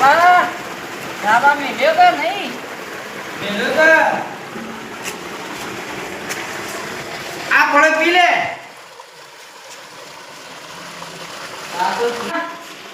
બાપા ધાબા મેલ્યો કે નહીં. આ ફળે પી લે.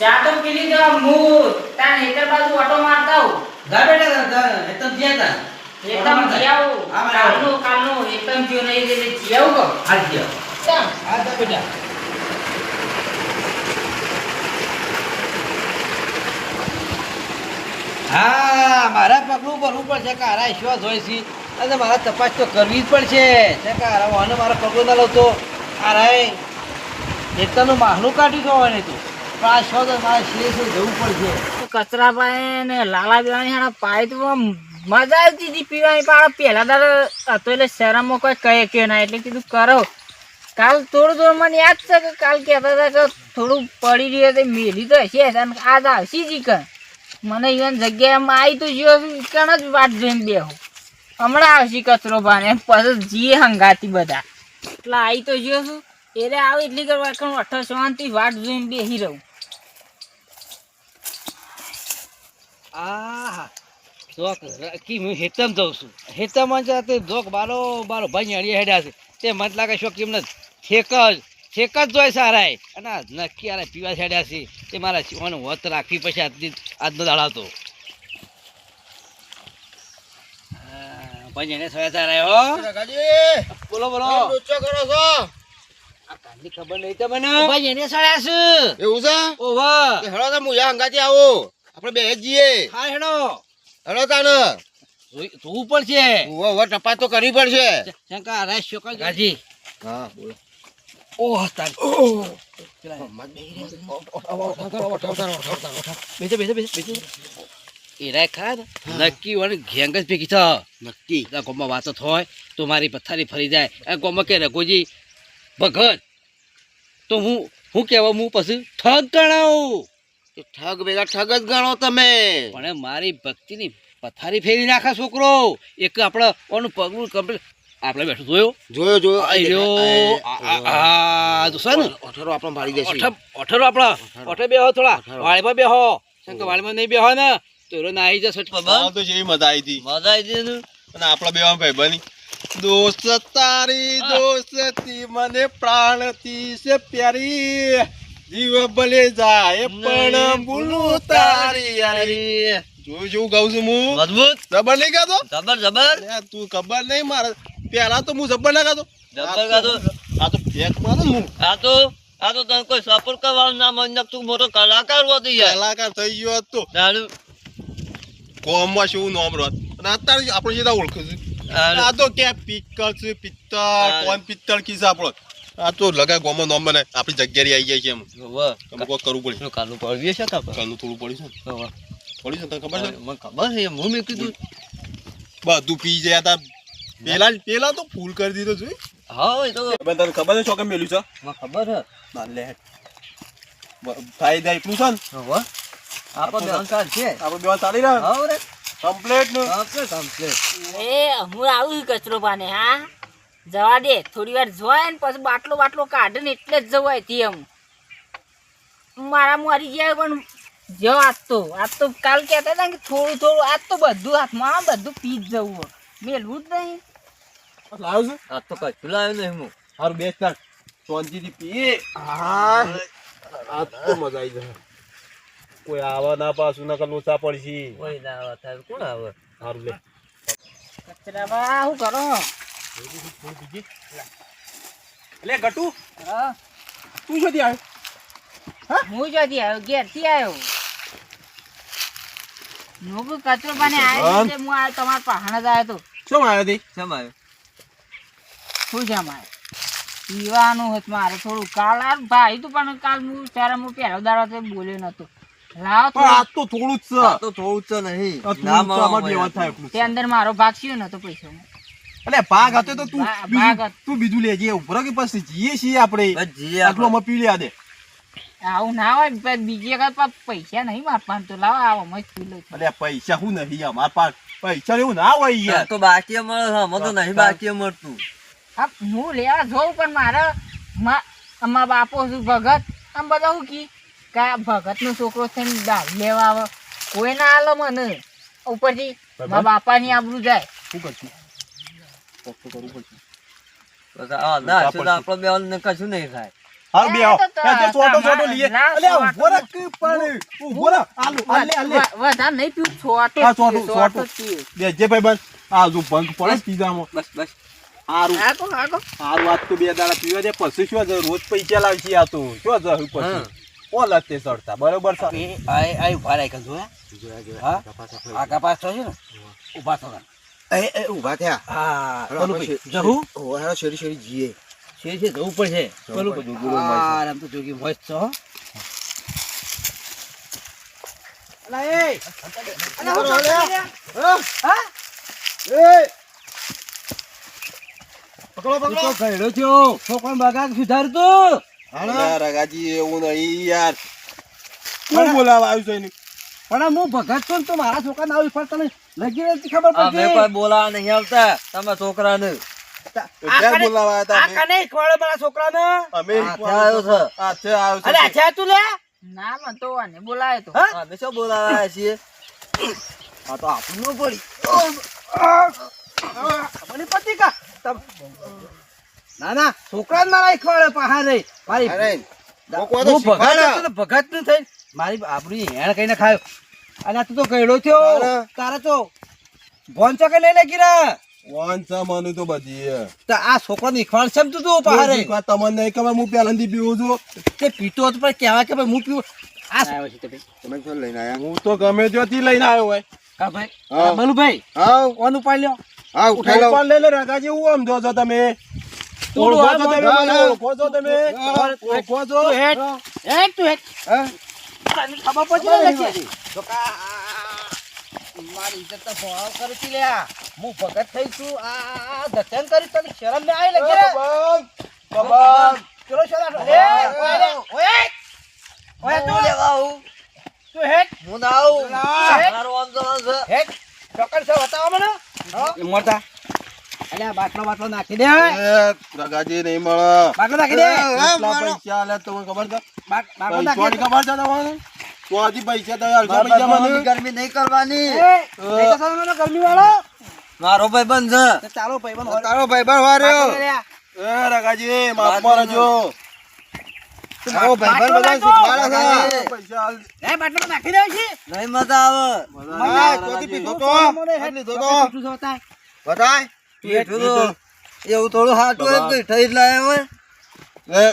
ચા તો પી લીધો હું તાર હેતર બાજુ ઓટો મારતા હું જા બેટા એકદમ જ્યાં તા એકદમ જીયાવું. કાલનું કાલનું એકદમ જીવ નહીં જીયાવું કહું. હાલ જ્યાં ચાલ. હા જા બેટા. હા, મારા પગલું ભરવું પડશે કે હારા વિશ્વાસ હોય છે. અને મારા તપાસ તો કરવી જ પડશે. કે હારા વાને મારા પગલું ના લઉં તો? હારાએ એકતાનું માહલું કાઢ્યું તો હોય તું? પણ આ શો મારા મારે જવું પડશે. કચરા પાય ને લાલા પીવાની હાડા પાય તો મજા આવતી હતી પીવાની, પણ પહેલા દાડો હતો એટલે શરમમાં કોઈ કહે કે એટલે કીધું કરો. કાલ થોડું થોડું મને યાદ છે કે કાલ કહેતા હતા કે થોડું પડી રહ્યું તે મેલી તો હશે આજ આવશે જી કણ મને ઈવન જગ્યાએમાં આવી તો છું કણ જ વાત જોઈને બેહું. હમણાં આવશે કચરો ભાને પછી જીએ હંગાતી બધા. એટલે આવી તો જ્યો છું એટલે આવે એટલી કરવા કણ અઠો શાંતિ વાટ જોઈને બેસી રહું. આહા, જોક કી હું હેતમ જઉં છું. હેતમ તે જોક બારો બારો ભાઈ અડીએ હેડ્યા છે. તે મત લાગે શોખ એમને ઠેક જ. ઠેક જ જોઈ સારાય. અને નક્કી આરે પીવા હેડ્યા છે. તે મારા શિવાનું વત રાખવી પછી આજની આજનો દાડાતો ભાઈ એને સોયા સારાય હો. બોલો બોલો. આ કાલની ખબર નહીં તમને? ભાઈ એને સોયા છે. એવું છે? ઓવા હેડો તો હંગાથી આવો. આપણે બે જઈએ હા હેડો. હેડો તાને. જોવું પડશે. ટપાસ તો કરવી પડશે. શંકા આરે શોકા ગાજી હા બોલો. ઓહ તાર બેસે બેસે બેસે બેસે ખાર નક્કી વણ ઘેંગ જ ભેગી થા નક્કી આ ગોમાં વાતો થાય તો મારી પથારી ફરી જાય આ ગોમાં કે રઘુજી ભગત તો હું હું કહેવા હું પછી ઠગ ગણાવું ઠગ ભેગા ઠગ જ ગણો તમે પણ મારી ભક્તિની પથારી ફેરી નાખા છોકરો એક આપણે ઓનું પગલું કમ્પ્લીટ આપણે બેઠું જોયો? જોયો જોયો. આ રહ્યો આ- તો સન ઓઠરો આપણો ભાળી દેશે. અઠ ઓઠરો આપણો ઓઠે બેહો થોડા. વાળીમાં બેહો. શંકર વાળીમાં નહીં બેહો ને તો ના આવી જશે. બાબા તો જેવી મજા આવી હતી. મજા આવી હતી ને? અને આપણા બેવા ભાઈ બની દોસ્ત તારી દોસ્તી મને પ્રાણથી છે પ્યારી. જીવ ભલે જાય પણ ભૂલું તારી યારી. જોયું જોયું ગાઉં છું હું? અદભુત જબર નહીં ગાતો? જબર જબર. તું ખબર નહીં મારે પેલા તો હું જબ્બર ના ગાતો જબર ગાતો. આ તો ફેક મારો હું. આ તો આ તો તને કોઈ સપોર્ટ કરવાનું ના મન તું મોટો કલાકાર હોતી કલાકાર થઈ ગયો હોત તો. તારું? કોમમાં શું નોમ રત? અને અત્યારે આપણે સીધા ઓળખું આ તો કે પિત્તળ છે પિત્તળ. કોણ પિત્તળ કીસ આપણો? આ તો લગાય ગોમો નોમ બને. આપણી જગ્યાએ આવી જાય છે એમ. તમે કોઈ કરવું પડે. કાલું પડવી છે કાપા કાલનું થોડું પડ્યું છે ને. છે તને ખબર છે? મને ખબર છે હું મેં કીધું. બધું પી ગયા તા પેલા પેલા તો ફૂલ કરી દીધો જોઈ. હા એ તો તને ખબર છે ચોકે મેલ્યું છે? મને ખબર છે. ના લે. ફાયદા એટલું છે ને? વાહ આપણો બેંકાર છે. આપણે બેવા ચાલી રહ્યા હા રે કમ્પ્લેટનું? કમ્પ્લીટ કમ્પ્લીટ એ હું આવું છું કચરો પાને હા? જવા દે થોડી વાર જોય ને પછી બાટલો બાટલો કાઢે ને એટલે જ જવાયથી એમ. મારા મારી ગયા પણ જો આજ તો આજ તો કાલ કહેતા હતા ને કે થોડું થોડું આજ તો બધું હાથમાં બધું પી જ જવું હોય. મેલવું જ નહીં. લાવ્યો છે? આ તો કશું લાવ્યો નહીં હું. સારું બેસ તાર શાંતિથી પીએ. હા. આ તો મજા આવી જશે કોઈ આવા ના પાછું ના લોચા પડશે. કોઈ ના આવે તારે કોણ આવે? સારું લે. કરો? ગટુ. હા. તું શોધી આવ્યો? હું? જોતી આવ્યો ઘેરથી આવ્યો હું. બી કચરો પાને આવ્યો હું આ તમારા પહાણ જ આવ્યો તો. શું આવ્યો તે? કેમ આવ્યો શું છે મારે પીવાનું હતું મારે થોડું. કાલ આ ભાઈ તું પણ કાલ હું ત્યારે હું પહેલો દાડો તો બોલ્યો નતો. મારો ભાગ પૈસા અલે ભાગ હતો તો તું ભા- બીજું- ભાગ હતો. તું બીજું લેજે ઉભરો કે પછી જીએ છીએ આપણે. જીએ આટલું અમે પી લ્યા દે. આવું ના હોય બીજી વખત પૈસા નહીં મારવાનું તો લાવો આવો અમે પી લો અલે પૈસા શું નહીં અમાર પાસે પૈસા એવું ના હોય યાર. તો બાકી મળે અમે તો નહીં બાકી મળતું હા હું લેવા જોઉં પણ મારે મા અમારા બાપો શું ભગત? આમ બધા શું કી? કે આ ભગતનો છોકરો થઈને દારૂ લેવા આવે. કોઈ ના આલો મને. ઉપરથી મારા બાપાની આબરૂ જાય. શું કરશું? કોક કરવું પડશે. ના શું તો કશું નહીં થાય. હાલ બે આવો. તો એ જે ચોટો ચોટો તમારે લઈએ. ના, અલ્યા ચોટો. ઊભો રાખ કે પણ ઊભો આલુ આલે આલે વ- નહીં પીવું છોટો હા, છોટું, છોટો છોટું. બે જે ભાઈ બસ આ જો ભંગ પડે છે બસ બસ. હારું. હાકો, હાકો. હારું આજ તો બે દાડા પીવા દે પછી શું છે રોજ પૈસા લાવશી આ તો. શું છે પછી? હા. ઓલ તે ચડતા બરોબર છે. એ આ આ ઊભા રાખ જોયા હા? આગા પાસ થશે ને ઊભા થવા. એ એ ઊભા થયા. હા આપણે ઓ શેરી શેરી. જીએ. છે છે જવું પડશે. બોલું પડશે, ગુરુ ભાઈ છે. તો જોગી મોજ છો અલા એ. અલા હું? ચાલે લ્યા? પકડો તો ગયડો થયો છોકરાને બગાડ સુધારતું. રગાજી એવું નહીં યાર. કોણ બોલાવા આવ્યું છે એને? પણ હું ભગત છું ને તો મારા છોકરાને આવી ફળ તને લગી રહેતી ખબર અમે કોઈ બોલાવા નહીં આવતા તમે છોકરાને. બોલાવા હતા આ કને ખવડે મારા છોકરાને. અમે આવ્યો છે. હાથે આવ્યો છે. અરે અચ્છા તું લે. ના મને તો આને બોલાયો તો. અમે શું બોલાવા છીએ? આ તો આપણું પડી મને પતિ કા? તમ- ના ના છોકરા મારા ખવડે પહાડે મારી અરે મોકવા તો હું ભગત તો ભગતનું થઈ. મારી આબરૂ હેણ કઈને ખાયો. અને આ તું તો ગયડો થયો. તારે? તારે તો ભોન ચોકે લઈ લે ગીરા. વાન છે તો બધી તો આ છોકરો ની છે તું તું પહાડે તમને નહીં ખબર હું પીવું છું. તે પીતો હતો પણ કહેવાય કે ભાઈ હું પીવું. આ તમે લઈને આવ્યા? હું તો ગમે ત્યાંથી લઈને આવ્યો હોય. હા ભાઈ. હા. મનુભાઈ હા. કોણ ઉપાડ લ્યો. હા ઉઠાઈ ઉપર લઈ લે રગાજી હું આમ જો છો તમે. ઓળખો આ છો તમે. ઓળખો છો તમે. ઓળખો છો? હેડ હેડ તું હેડ તને ખબર પડશે ને તો કા મારી ઇજ્જત તો ભાવ કરતી લ્યા હું ભગત થઈ છું. આ આ- આ કરી તને શરમ ને આવી લગી રે બંધ. બંધ. ચલો શરમ. એ ઓય ઓય ઓય. તું લેવા આવું? તું હેડ હું ના આવું? હેડ. આમ જવાનું છે ચોકડ છે બતાવો મને. હો અલ્યા બાટલો બાટલો નાખી દે એ, નહીં મળે. બાટલો નાખી દે. કેટલા પૈસા આલ્યા તમને ખબર છે. બાટલો નાખી ખબર છે તમને ચોથી પૈસા તમે અડધા પૈસા મને ગરમી નહીં કરવાની. ગરમી વાળો. મારો ભાઈ બંધ છે. તો ચાલો ભાઈ બન તારો ભાઈ બન વાર્યો. એ રગાજી રહેજો તારો ભાઈ બધા નાખો. છે. એ. બાટલો નાખી દે છે? નહીં મજા આવે. હા, ચોથી પીધો તો. હેડ લીધો તો. બતાય. બતાય પીઠું તો. એવું થોડું હાટું હોય કે થઈ લાયા હોય. એ,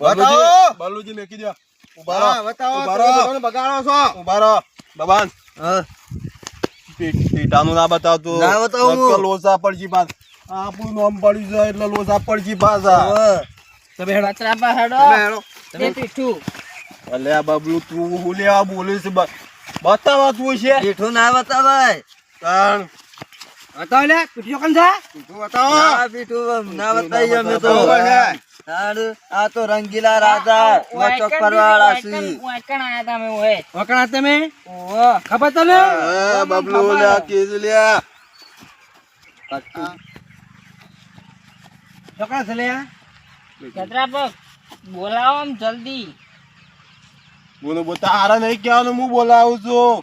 બતાવો. બલુજી, મેકી દો બતાવો બગાડો છો. ઊભા રહો. બબાન હા. પી- ના બતાવતું. ના બતાવું. લોસા પડજી પાસ આપણું નામ પડી જાય એટલે લોસા પડજી હવે તમે હેડો. પતરા પર હેડો. તમે હેડો. તે પીઠું અલે આ બબલું તું હું લેવા બોલીશ બ- બતાવા તું છે. પીઠું ના બતાવાય. તાણ. બતાવો લે પીઠું ચોકન છે? તું બતાવો. ના પીઠું ના બતાવીએ અમે તો. બરાબર છે. તારું આ તો રંગીલા રાજા વચોક પરવાળા છે તમે ખબર તને બબલું લે કેજ લે. ચોકડા છે લે પર બોલાવો આમ જલ્દી. બોલો બોલ તારા નહીં કહેવાનું હું બોલાવું છું.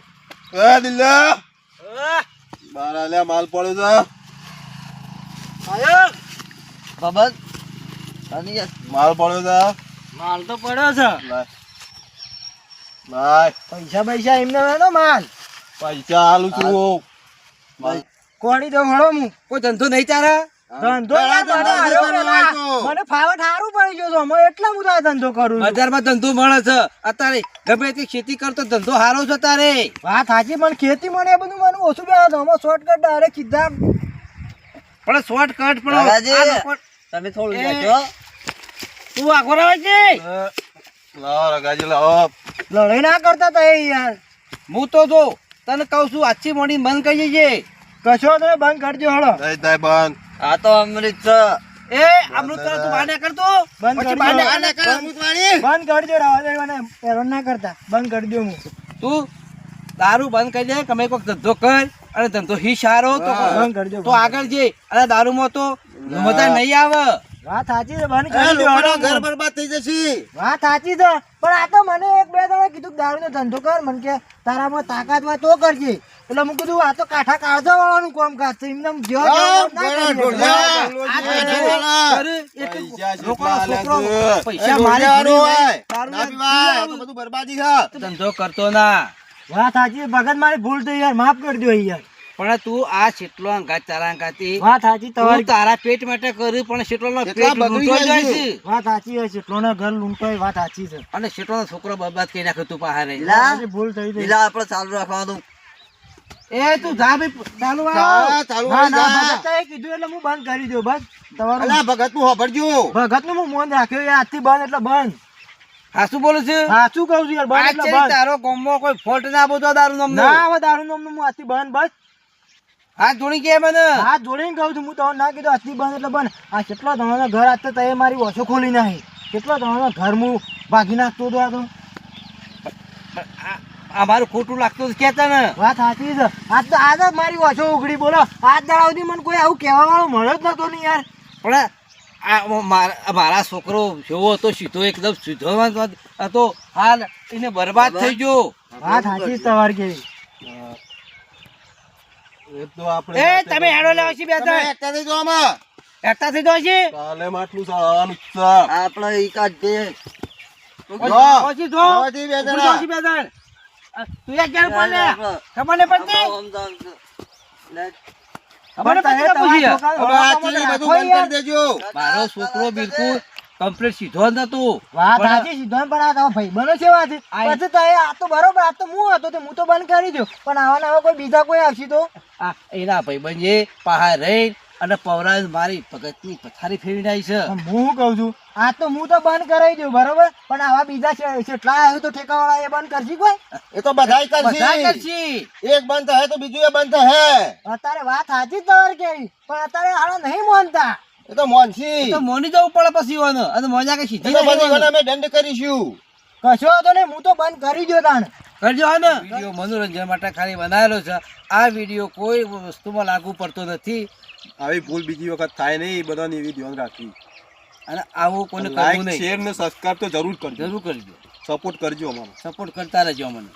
એ દિલ્લા મારા લે માલ પડ્યો છે. યાર, છે માલ પડ્યો છે. માલ તો પડ્યો છે. ભાઈ પૈસા પૈસા એમને વેનો માલ. પૈસા આલું છું. કોણી તો હળો હું. કોઈ ધંધો નહીં તારા? ધંધો. મને ફાવટ સારું પડી ગયો છો હું એટલા બધા ધંધો કરું બજારમાં ધંધો મળે છે. અત્યારે ગમે તે ખેતી કરતો ધંધો સારો છે તારે. વાત સાચી પણ ખેતી મને એ બધું મને ઓછું બે આમાં શોર્ટકટ ડાયરેક્ટ કીધા પણ શોર્ટકટ પણ તમે થોડું. જાજો. તું આખો રહે છે? લાવો રગાજી લાવો. લડાઈ ના કરતા તા યાર. હું તો જો તને કહું છું આછી મોડી બંધ કરી જઈએ કશો તમે બંધ કરજો હળો. બંધ. આ તો અમૃત. એ અમૃત તું બાને કર તું બંધ કરી દો. ના- આને કર અમૃતવાળી. બંધ કરી દો રાવા દે મને હેરાન ના કરતા. બંધ કરી દો હું. તું દારૂ બંધ કરી દે તમે કોક ધંધો કર અને ધંધો હી સારો તો બંધ કરી દો તો આગળ જે અને દારૂમાં તો મજા નહીં આવે. વાત સાચી છે બંધ કરી દો લોકોના ઘર બરબાદ થઈ જશે. વાત સાચી છે પણ આ તો મને એક બે જણા કીધું દારૂ નો ધંધો કર મને કે તારામાં તાકાત હોય તો કરજે. એટલે હું કીધું આ તો કાઠા કાળજા વાળાનું કામ કાજ છે એમને જો, પૈસા મારી બધું બરબાદી છે. ધંધો કરતો ના. વાત સાચી ભગત મારી ભૂલ થઈ યાર માફ કરી દો યાર. પણ તું આ છેટલો અંગાત તારા અંગાતી. વાત સાચી તું તમારી. તારા પેટ માટે કર્યું પણ શેટલો નો પેટ લૂંટો જાય છે. વાત સાચી હોય શેટલો એટલોના ઘર લૂંટાય વાત સાચી છે. અને શેટલો છોકરો બરબાદ કરી નાખ્યો તું વાત ભૂલ થઈ ગઈ. લા આપણે ચાલુ રાખવાનું. એ તું જા ભાઈ ચાલુ આ ચાલુ ના ના. ભગત કીધું એટલે હું બંધ કરી દઉં બસ. તમારું અલા ભગતનું હોબડજો ભગતનું હું મોન રાખ્યો યાર આજથી બંધ એટલે બંધ. હાસુ બોલું છું? હા કહું છું યાર બંધ એટલે બંધ. તારો ગામમાં કોઈ ફોલ્ટ ના બોતો દારૂ નમ ના હવે દારૂ નામનું હું આજથી બંધ બસ. હાથ જોડી કે મને? હાથ જોડીને કહું છું હું તમને ના કીધું આજથી બંધ એટલે બંધ. આ કેટલો તમારા ઘર આજ તો તમે મારી ઓછો ખોલી નાખી. કેટલો તમારા ઘર હું ભાગી નાખતો હતો આ તો. આ- અમારું ખોટું લાગતું કે કેતા ને. વાત સાચી છે. આજ તો આજ મારી ઓછો ઉઘડી બોલો. આજ દાડા સુધી મને કોઈ આવું કહેવા વાળું મળ્યો જ નતો ને યાર. પણ આ મારા મારા છોકરો જેવો હતો સીધો એકદમ સીધો હતો. હાલ એને બરબાદ થઈ ગયો. વાત સાચી સવાર કેવી. એ તો આપણે એ તમે હેડો લાવો છે બે તમે એકતા થઈ આમાં. એકતા થઈ છે કાલે માટલું સાળવાનું છે. આપણે જે જો. પછી જો જોવાથી બે જણા. બે ત્રણ. તું એક જણ પડે ખબર નહીં પડતી ખબર નહીં પડતી તો પૂછીએ. આ ચીલી બધું બંધ કરી દેજો મારો છોકરો બિલકુલ કમ્પ્લીટ સીધો જ નતો. વાત સાચી સીધો પણ આ તમારા ભાઈ બનો છે. વાત પછી તો એ આ તો બરોબર આ તો હું હતો તો હું તો બંધ કરી દઉં. પણ આવા આવા કોઈ બીજા કોઈ આવશે તો? આ એના ભાઈ જે પહાર રહી અને પવરાજ મારી ભગતની પથારી ફેરવી નાખી છે. હું શું કહું છું? આ તો હું તો બંધ કરાવી દઉં બરોબર? પણ આવા બીજા છે કેટલા આવ્યું તો ઠેકાવાળા એ બંધ કરશી કોઈ? એ તો બધાય બધા કરશી. એક બંધ હે તો બીજું એ બંધ હે. અત્યારે વાત સાચી તમારે કેવી. પણ અત્યારે હાલો નહીં માનતા. એ તો મોનસી. તો મોની જવું પડે પછી વાનો અને મોજા કે એ સીધી તો પછી વાનો. અમે દંડ કરીશું. કશો તો ને હું તો બંધ કરી દો તાણ. કરજો હા ને. વીડિયો મનોરંજન માટે ખાલી બનાવેલો છે. આ વીડિયો કોઈ વસ્તુમાં લાગુ પડતો નથી. આવી ભૂલ બીજી વખત થાય નહીં એ બધાની એવી ધ્યાન રાખવી અને આવું કોઈને કરવું લાઈક નહીં. શેર ને સબસ્ક્રાઇબ તો જરૂર કરજો. જરૂર કરજો. સપોર્ટ કરજો અમારો સપોર્ટ કરતા રહેજો મને